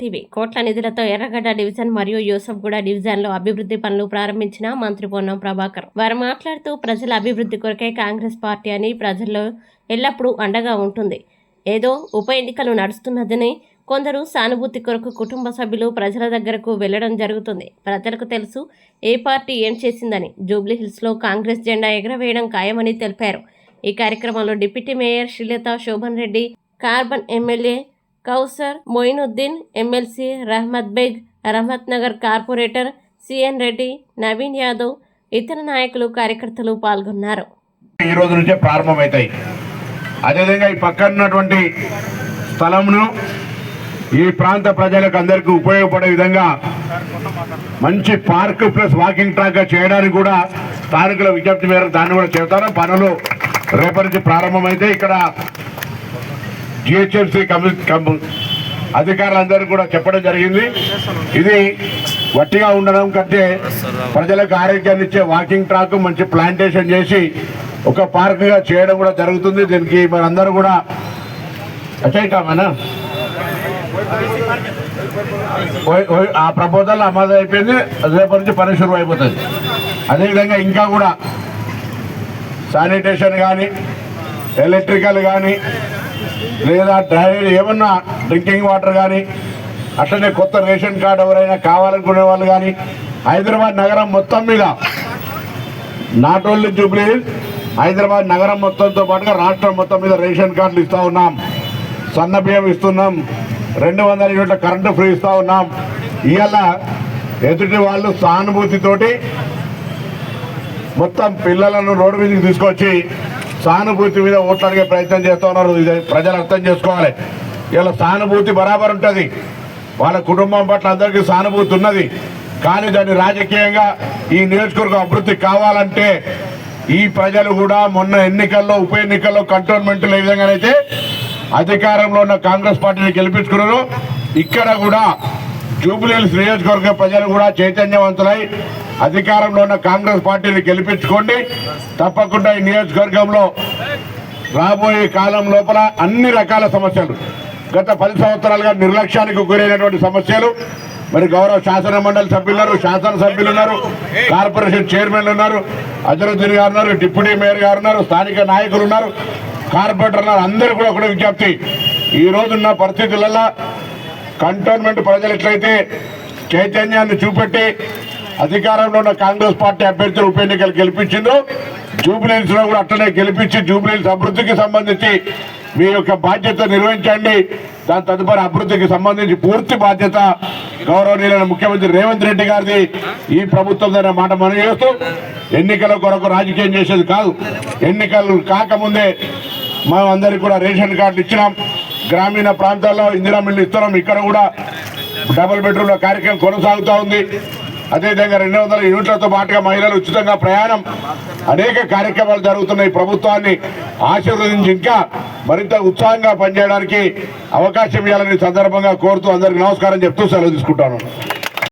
TV. కోట్ల నిధులతో ఎర్రగడ్డ డివిజన్ మరియు యూసఫ్గూడ డివిజన్లో అభివృద్ధి పనులు ప్రారంభించిన మంత్రి పొన్నం ప్రభాకర్. వారు మాట్లాడుతూ ప్రజల అభివృద్ధి కొరకే కాంగ్రెస్ పార్టీ అని ప్రజల్లో ఎల్లప్పుడూ అండగా ఉంటుంది. ఏదో ఉప ఎన్నికలు నడుస్తున్నదని కొందరు సానుభూతి కొరకు కుటుంబ సభ్యులు ప్రజల దగ్గరకు వెళ్ళడం జరుగుతుంది. ప్రజలకు తెలుసు ఏ పార్టీ ఏం చేసిందని. జూబ్లీ హిల్స్లో కాంగ్రెస్ జెండా ఎగరవేయడం ఖాయమని తెలిపారు. ఈ కార్యక్రమంలో deputy mayor Srilatha Shobhan Reddy Karwan MLA Kausar Mohiuddin MLC Rahmat Baig Rahmat Nagar corporator CN Reddy Naveen Yadav ఇతర నాయకులు కార్యకర్తలు పాల్గొన్నారు. ఈ రోజు నుంచే ప్రారంభమవుతాయి అదేవిధంగా ఈ పక్కన ఉన్నటువంటి స్థలంను ఈ ప్రాంత ప్రజలకు అందరికీ ఉపయోగపడే విధంగా మంచి పార్క్ ప్లస్ వాకింగ్ ట్రాక్గా చేయడానికి కూడా స్థానికుల విజ్ఞప్తి మేరకు దాన్ని కూడా చెబుతారు పనులు రేపటి నుంచి ప్రారంభమైతే ఇక్కడ జిహెచ్ఎంసీ కమి అధికారులందరూ కూడా చెప్పడం జరిగింది. ఇది వట్టిగా ఉండడం కంటే ప్రజలకు ఆరోగ్యాన్ని ఇచ్చే వాకింగ్ ట్రాక్ మంచి ప్లాంటేషన్ చేసి ఒక పార్క్గా చేయడం కూడా జరుగుతుంది. దీనికి మనందరూ కూడా అచ్చయికామేనా ఆ ప్రపోజల్ అమలు అయిపోయింది. రేపటి నుంచి పని శురు అయిపోతుంది. అదేవిధంగా ఇంకా కూడా శానిటేషన్ కానీ ఎలక్ట్రికల్ కానీ లేదా డైరీ ఏమన్నా డ్రింకింగ్ వాటర్ కానీ అట్లనే కొత్త రేషన్ కార్డు ఎవరైనా కావాలనుకునే వాళ్ళు కానీ హైదరాబాద్ నగరం మొత్తం మీద నాట్ ఓన్లీ జూబ్లీ హైదరాబాద్ నగరం మొత్తంతో పాటుగా రాష్ట్రం మొత్తం మీద రేషన్ కార్డులు ఇస్తూ ఉన్నాం. సన్న బియ్యం ఇస్తున్నాం. రెండు వందల యూనిట్ల కరెంటు ఫ్రీ ఇస్తూ ఉన్నాం. ఇవాళ ఎదుటి వాళ్ళు సానుభూతితోటి మొత్తం పిల్లలను రోడ్డు మీదకి తీసుకొచ్చి సానుభూతి మీద ఓట్లు అడిగే ప్రయత్నం చేస్తూ ఉన్నారు. ఇది ప్రజలు అర్థం చేసుకోవాలి. ఇలా సానుభూతి బరాబర్ ఉంటుంది. వాళ్ళ కుటుంబం పట్ల అందరికీ సానుభూతి ఉన్నది. కానీ దాన్ని రాజకీయంగా ఈ నియోజకవర్గం అభివృద్ధి కావాలంటే ఈ ప్రజలు కూడా మొన్న ఎన్నికల్లో ఉప ఎన్నికల్లో కంటోన్మెంట్లు ఏ విధంగానైతే అధికారంలో ఉన్న కాంగ్రెస్ పార్టీని గెలిపించుకున్నారు ఇక్కడ కూడా జూబ్లీహిల్స్ నియోజకవర్గ ప్రజలు కూడా చైతన్యవంతులై అధికారంలో ఉన్న కాంగ్రెస్ పార్టీని గెలిపించుకోండి. తప్పకుండా ఈ నియోజకవర్గంలో రాబోయే కాలం లోపల అన్ని రకాల సమస్యలు గత పది సంవత్సరాలుగా నిర్లక్ష్యానికి గురైనటువంటి సమస్యలు మరి గౌరవ శాసన మండలి సభ్యులు ఉన్నారు శాసనసభ్యులు ఉన్నారు కార్పొరేషన్ చైర్మన్లు ఉన్నారు అజరుద్దీన్ గారు ఉన్నారు డిప్యూటీ మేయర్ గారు ఉన్నారు స్థానిక నాయకులు ఉన్నారు కార్పొరేటర్ ఉన్నారు అందరూ కూడా ఒక విజ్ఞప్తి. ఈ రోజున్న పరిస్థితులలో కంటోన్మెంట్ ప్రజలు ఎట్లయితే చైతన్యాన్ని చూపెట్టి అధికారంలో ఉన్న కాంగ్రెస్ పార్టీ అభ్యర్థులు ఉప ఎన్నికలు గెలిపించిందో జూబ్లీహిల్స్లో కూడా అట్లనే గెలిపించి జూబ్లీహిల్స్ అభివృద్ధికి సంబంధించి మీ యొక్క బాధ్యత నిర్వహించండి. దాని తదుపరి అభివృద్ధికి సంబంధించి పూర్తి బాధ్యత గౌరవనీయులైన ముఖ్యమంత్రి రేవంత్ రెడ్డి గారిది. ఈ ప్రభుత్వం అనే మాట మనం చేస్తూ ఎన్నికల కొరకు రాజకీయం చేసేది కాదు. ఎన్నికలు కాకముందే మనం అందరికి కూడా రేషన్ కార్డులు ఇచ్చినాం. గ్రామీణ ప్రాంతాల్లో ఇందిరా మిల్లు ఇస్తున్నాం ఇక్కడ కూడా డబుల్ బెడ్రూమ్ల కార్యక్రమం కొనసాగుతూ ఉంది. అదేవిధంగా రెండు వందల యూనిట్లతో పాటుగా మహిళలు ఉచితంగా ప్రయాణం అనేక కార్యక్రమాలు జరుగుతున్నాయి. ప్రభుత్వాన్ని ఆశీర్వదించి ఇంకా మరింత ఉత్సాహంగా పనిచేయడానికి అవకాశం ఇవ్వాలని సందర్భంగా కోరుతూ అందరికి నమస్కారం చెప్తూ సెలవు తీసుకుంటాను.